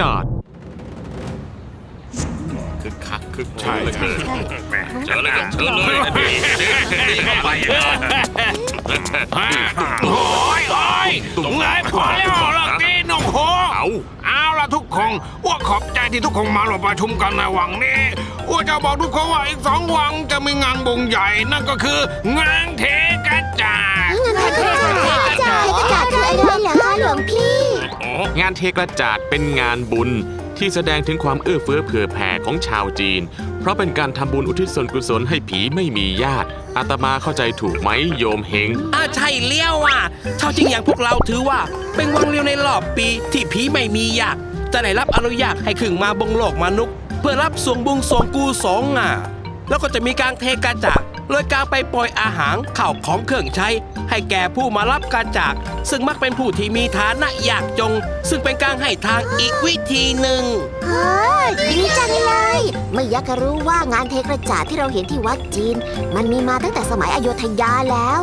จาดคึกคักคึกใช่ใช่เจอเลยครับเจอเลยนี่นี่เข้าไปโอ้ยโอ้ยไงพอแล้วล่ะตีนงโหเอาเอาล่ะทุกคนอ้วกขอบใจที่ทุกคนมาร่วมประชุมกันในวังนี้อ้วจะบอกทุกคนว่าอีกสองวังจะมีงานบุงใหญ่นั่นก็คืองานเทกระจาดงานเทกระจาดเทกระจาดคืออะไรเหรอคะหลวงพี่ งานเทกระจาดเป็นงานบุญที่แสดงถึงความเอื้อเฟื้อเผื่อแผ่ของชาวจีน เพราะเป็นการทำบุญอุทิศส่วนกุศลให้ผีไม่มีญาติ อาตมาเข้าใจถูกไหมโยมเฮงอาใช่เลี้ยวอะชาวจริงอย่างพวกเราถือว่า เป็นวังเลียวในรอบปีที่ผีไม่มีอยากจะได้รับอนุญาตให้ขึ้นมาบงโลกมนุษย์ เพื่อรับสวงบุงสวงกูสองอะแล้วก็จะมีการเทกาจาก โดยการไปปล่อยอาหารข่าวของเครื่องใช้ ให้แก่ผู้มารับการจาก ซึ่งมักเป็นผู้ที่มีฐานะยากจง ซึ่งเป็นการให้ทางอีกวิธีหนึ่งเฮ้ยดีจังเลย ไม่อยากจะรู้ว่างานเทกระจาดที่เราเห็นที่วัดจีน มันมีมาตั้งแต่สมัยอโยธยาแล้ว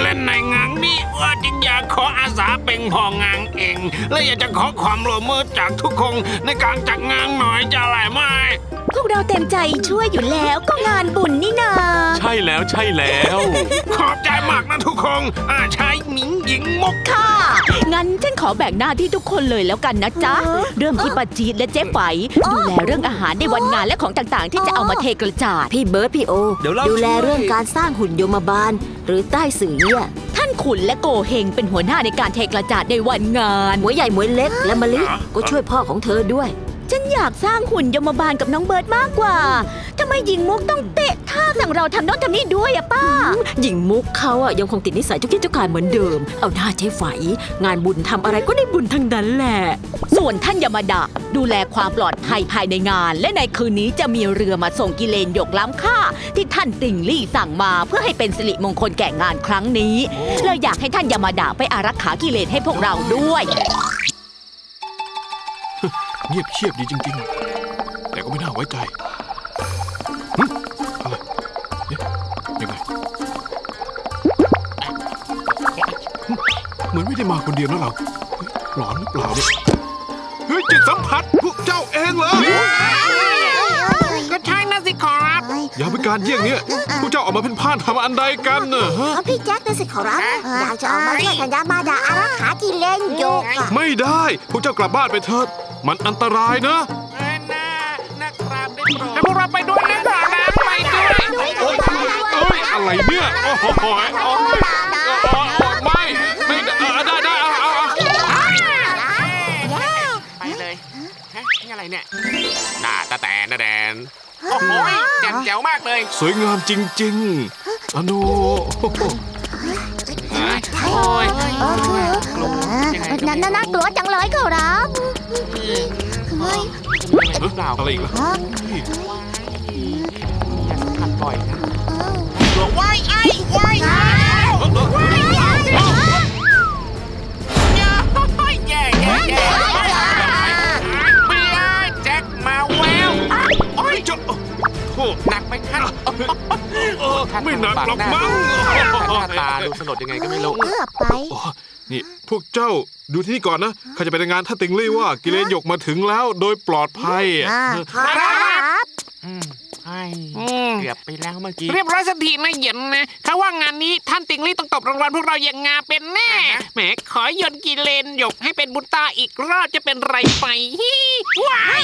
เล่นในงานนี้อ้วจึงอยากขออาสาเป็นพ่องานเอง และอยากจะขอความร่วมมือจากทุกคนในการจัดงานหน่อยจะอะไรไหมพวกเราเต็มใจช่วยอยู่แล้วก็งานบุญนี่นา ใช่แล้วใช่แล้ว ขอบใจมากนะทุกคนอาใช้หมิงหญิงมุกค่ะ งั้นฉันขอแบ่งหน้าที่ทุกคนเลยแล้วกันนะจ๊ะ เริ่มที่ปาจีดและเจ๊ไฝดูแลเรื่องอาหารในวันงานและของต่างๆ ที่จะเอามาเทกระจาดพี่เบิร์ดพี่โอ เดี๋ยวเราดูแลช่วยเรื่องการสร้างหุ่นยมบาล หรือใต้สื่อเนี่ยท่านขุนและโกเฮงเป็นหัวหน้าในการเทกระจาดในวันงาน หมวยใหญ่หมวยเล็กและมะลิก็ช่วยพ่อของเธอด้วย ฉันอยากสร้างหุ่นยมบาลกับน้องเบิร์ดมากกว่า ทำไมหญิงมุกต้องเตะท่าสั่งเราทำโน้นทำนี่ด้วยอะป้า หญิงมุกเขาอะยังคงติดนิสัยเจุกกี้เจุกการเหมือนเดิม เอาหน้าใช้ไฝงานบุญทำอะไรก็ได้บุญทั้งนั้นแหละ ส่วนท่านยามาดะดูแลความปลอดภัยภายในงาน และในคืนนี้จะมีเรือมาส่งกิเลนหยกล้ำค่า ที่ท่านติ่งลี่สั่งมาเพื่อให้เป็นสิริมงคลแก่งานครั้งนี้เลยอยากให้ท่านยามาดะไปอารักขากิเลนให้พวกเราด้วย เงียบเชียบดีจริง ๆ แต่ก็ไม่น่าไว้ใจหึอะไรเอ๊ะยังไงหึเหมือนไม่ได้มาคนเดียวนะเราเฮ้ยหลอนหรือเปล่าเนี่ยเฮ้ยจิตสัมผัสพวกเจ้าเองเหรอก็ใช่นะสิขอรับอย่าเป็นการเยี่ยงเนี้ยพวกเจ้าออกมาเป็นผ่านทำอันใดกันเนอะฮะพี่แจ็คนะสิขอรับอยากจะออกมาช่วยกันยามาดาอารักขากิเลนโยกอะ ไม่ได้ พวกเจ้ากลับบ้านไปเถิด มันอันตรายนะให้พวกเราไปด้วยนะขอรับไปด้วยโอ๊ยเอ้ยอะไรเนี่ย โอ้โหโอ้ยโอ้ยไม่ไม่ได้เออได้ได้เอาเอาเอาไปเลยฮะนี่อะไรเนี่ยหน้าตาแตนนะแดน โอ้โหแจ่มแจ๋วมากเลย สวยงามจริงๆอโนโอ้ยเออคือนั่นน่ากลัวจังเลยขอรับ เฮ้ยหรือเปล่าอะไรอีกล่ะฮะขัดบ่อยนะเออว้ายไอ้ว้าย หนักไหมท่านเออไม่หนักหรอกมั้งหน้าตาดูสลดยังไงก็ไม่รู้เกือบไปโอ้นี่พวกเจ้าดูที่นี่ก่อนนะข้าจะไปรายงานท่านติงลี่ว่า กิเลนหยกมาถึงแล้วโดยปลอดภัยอ่าขอรับอืมอืมเกือบไปแล้วเมื่อกี้ เรียบร้อยสักทีนะเหย็นนะถ้าว่างานนี้ท่านติงลี่ต้องตบรางวัลพวกเราอย่างงาเป็นแน่แหมขอโยนกีเลนหยกให้เป็นบุญตาอีกรอบจะเป็นไรไปฮิว้าย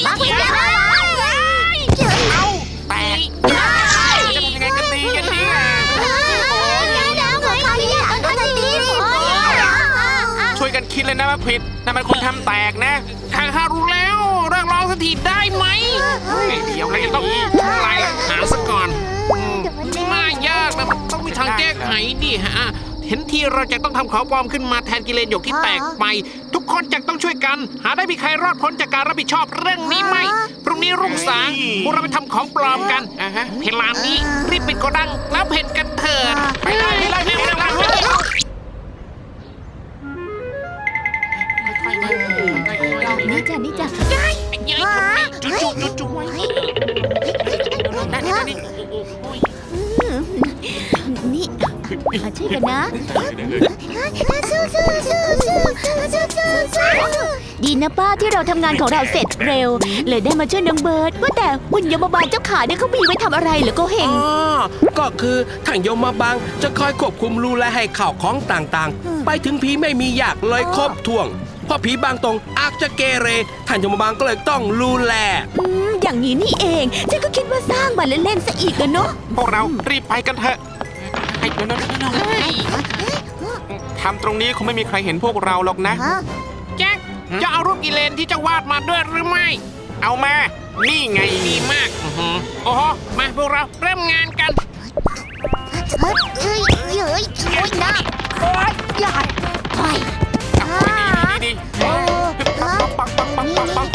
กันคิดเลยนะว่าผิดนั่นมันคนทำแตกนะถ้าข้ารู้แล้วเรื่องร้องสักทีได้ไหมเฮ้ยเดี๋ยวเราจะต้องทำลายหลักฐานซะก่อนอืมน่ายากนะมันต้องมีทางแก้ไขดิฮะ เห็นทีเราจะต้องทำของปลอมขึ้นมาแทนกิเลนหยกที่แตกไป ทุกคนจะต้องช่วยกัน หาได้มีใครรอดพ้นจากการรับผิดชอบเรื่องนี้ไหมพรุ่งนี้รุ่งสางพวกเราไปทำของปลอมกันอ่าฮะเวลานี้รีบปิดโกดังแล้วเพ่นกันเถิดไปเลยไปเลยไปเลย จ้ะนี่จ้ะเย้ยจุ๊จุ๊จุ๊จุ๊ไว้นี่นั่นนี่นั่นนี่นี่มาช่วยกันนะดีนะป้าที่เราทำงานของเราเสร็จเร็ว เลยได้มาช่วยนางเบิร์ดว่าแต่หุ่นยมบาลเจ้าขาเนี่ยเขามีไว้ทำอะไรเหรือก็เฮอ๋งอก็คือทางโยมมาบังจะคอยควบคุมรูและให้ข่าวของต่างๆ ไปถึงผีไม่มีอยากเลยครบถ้วงเพราะผีบางตรงอาจจะเกเร ท่านโยมบางก็เลยต้องรูแล อืมอย่างนี้นี่เอง ฉันก็คิดว่าสร้างมาเล่นๆซะอีกอะเนาะพวกเรารีบไปกันเถอะไอ้เดี๋ยวๆๆทำตรงนี้คงไม่มีใครเห็นพวกเราหรอกนะแจ็คจะเอารูปกิเลนที่เจะวาดมาด้วยหรือไม่ เอามา นี่ไงดีมากอื้อหือโอ้โห มาพวกเราเริ่มงานกันดีๆปั งปังปังปังปังปัง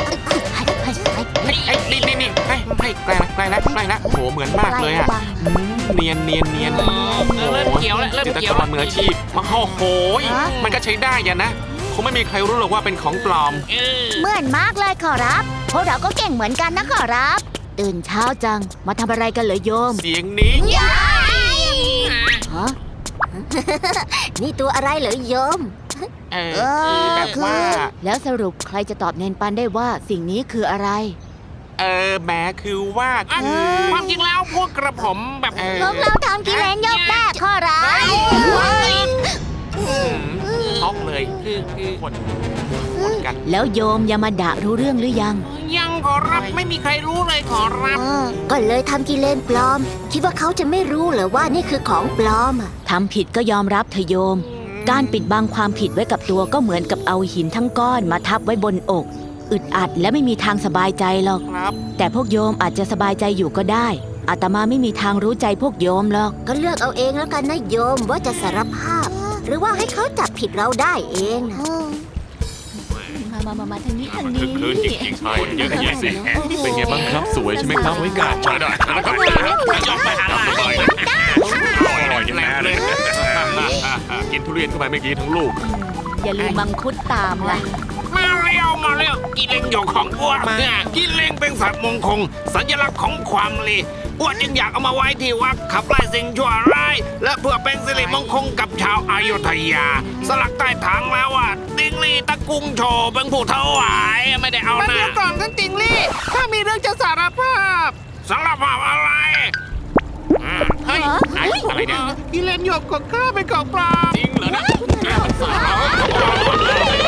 เฮ้ยไอ้นี่นี่นี่เฮ้ยเฮ้ยใกล้ละใกล้ละใกล้ละโอ้โหเหมือนมากเลยอะอืมเนียนเนียนเนียนเออเริ่มเขียวแล้วเริ่มจิตรเขียวกแล้วรมืออาชีพมาโอ้โหยมันก็ใช้ได้อย่านะคงไม่มีใครรู้หรอกว่าเป็นของปลอม เออเหมือนมากเลยขอรับ พวกเราก็เก่งเหมือนกันนะขอรับ ตื่นเช้าจัง มาทำอะไรกันเหรอโยม เสียงนี้ฮะ นี่ตัวอะไรเหรอโยม เออเออแบบว่า แล้วสรุปใครจะตอบเนนปันได้ว่าสิ่งนี้คืออะไร เออแหมคือว่าอะคือความจริงแล้วพวกกระผมแบบเออพวกเราทำกิเลนยกแรกขอรับช็อกเลยคือคือคนคนกัน แล้วโยมยามาดะรู้เรื่องหรือยัง ยังขอรับไม่มีใครรู้เลยขอรับ ก็เลยทำกิเลนปลอม คิดว่าเขาจะไม่รู้เหรอว่านี่คือของปลอมอะทำผิดก็ยอมรับเถอะโยม การปิดบังความผิดไว้กับตัวก็เหมือนกับเอาหินทั้งก้อนมาทับไว้บนอก อึดอัดและไม่มีทางสบายใจหรอก ครับ แต่พวกโยมอาจจะสบายใจอยู่ก็ได้ อาตมาไม่มีทางรู้ใจพวกโยมหรอก ก็เลือกเอาเองแล้วกันนะโยมว่าจะสารภาพ หรือว่าให้เขาจับผิดเราได้เองนะมามามามาทางนี้ทางนี้คืนจริงๆชายเยอะแยะสิเป็นไงบ้างครับ สวยใช่ไหมครับไว้กาด ใช่ได้แล้วก็ยอมไปหาอะไร ทุเรียนเข้าไปเมื่อกี้ทั้งลูก อย่าลืมมังคุดตามล่ะ มาเร็วมาเร็วกิเลงหยกของอ้วนเนี่ยกิเลงเป็นสัตว์มงคลสัญลักษณ์ของความลีอ้วนจึงอยากเอามาไว้ที่วัดขับไล่สิ่งชั่วร้าย และเพื่อเป็นสิริมงคลกับชาวอายุทยา สลักใต้ฐานแล้วว่าติงลี่ตะกุงโชว์เป็นผู้ถวายไม่ได้เอาหน้าเดี๋ยวก่อนท่านติงลี่ถ้ามีเรื่องจะสารภาพ สารภาพอะไรอ่าเฮ้ยไหนอะไรเนี่ยกิเลนหยกของข้าเป็นของปลอมจริงเหรอนะพ่อ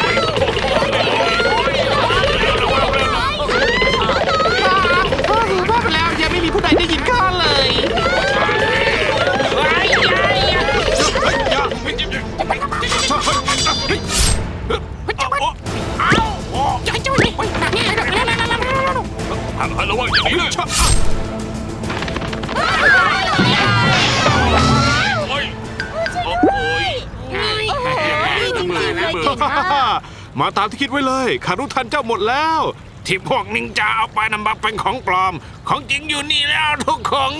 ตามที่คิดไว้เลยขารู้ทันเจ้าหมดแล้ว ที่พวกนินจาเอาไปนำมาเป็นของปลอม ของจริงอยู่นี่แล้วทุกของ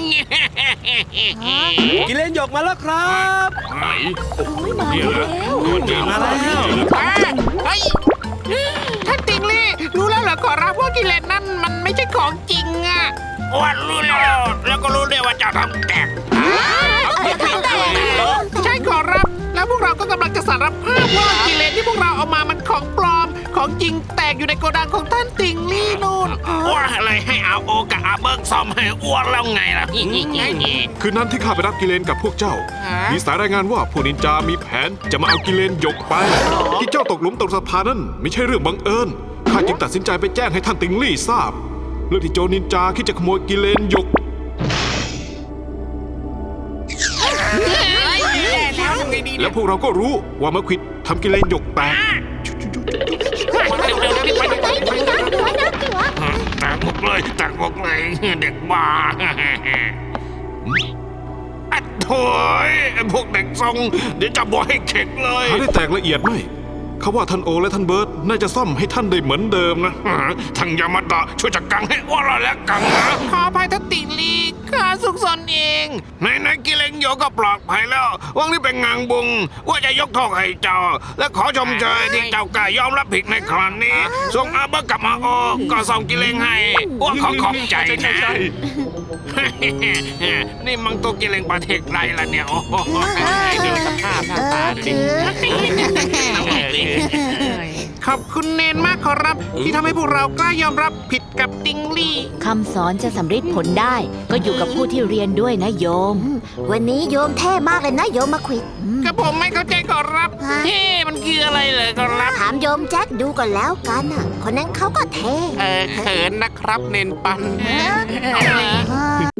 กิเลนหยกมาแล้วครับไหนมาแล้วมาแล้วเฮ้ยท่านติงลี่รู้แล้วเหรอขอรับว่ากิเลนนั่นมันไม่ใช่ของจริงอะว่ารู้แล้วแล้วก็รู้ด้วยว่าเจ้าทำแตกใช่ขอรับ แล้วพวกเราก็กำลังจะสารภาพว่ากิเลนที่พวกเราเอามามันของปลอม ของจริงแตกอยู่ในโกดังของท่านติงลี่นู่นว่าอะไรให้อาโอกับอาเบิกซ่อมให้อ้วนแล้วไงล่ะคืนนั้นที่ข้าไปรับกิเลนกับพวกเจ้า มีสายรายงานว่าพวกนินจามีแผนจะมาเอากิเลนหยกไป ที่เจ้าตกหลุมตกสะพานนั้นไม่ใช่เรื่องบังเอิญข้าจึงตัดสินใจไปแจ้งให้ท่านติงลี่ทราบ เรื่องที่โจรนินจาคิดจะขโมยกิเลนหยก แล้วพวกเราก็รู้ว่ามาควิดทำกิเลนหยกแตกตักหมกเลยตักหมกเลยเด็กบ้าอัดโถยไอ้พวกเด็กทรงเดี๋ยวจะบอกให้เข็กเลยหาได้แตกละเอียดไหม เขาว่าท่านโอและท่านเบิร์ตน่าจะซ่อมให้ท่านได้เหมือนเดิมนะทางยามาดะช่วยจัดการให้อ้วนเราแล้วกันนะขออภัยทัตติลีข้าสุกสนเองในในๆกิเลงโยก็ปลอดภัยแล้ววังนี้เป็นงานบุญว่าจะยกโทษให้เจ้า และขอชมเชยที่เจ้ากล้ายอมรับผิดในครั้งนี้ส่งอาเบะกับมาโอก็ส่งกิเลงให้อ้วนขอขอบใจนะนี่มังตัวกิเลงประเทศไรล่ะเนี่ยโอ้โหดูสภาพหน้าตาดิ ขอบคุณเนนมากขอรับ ที่ทำให้พวกเรากล้ายอมรับผิดกับติงลี่ คำสอนจะสำเร็จผลได้ ก็อยู่กับผู้ที่เรียนด้วยนะโยม วันนี้โยมเท่มากเลยนะโยมมาควิดก็ผมไม่เข้าใจขอรับเท่มันคืออะไรเลยขอรับ ถามโยมแจ็คดูก่อนแล้วกันอะ คนนั้นเขาก็เท่เออเขินนะครับ เนนปันอ่า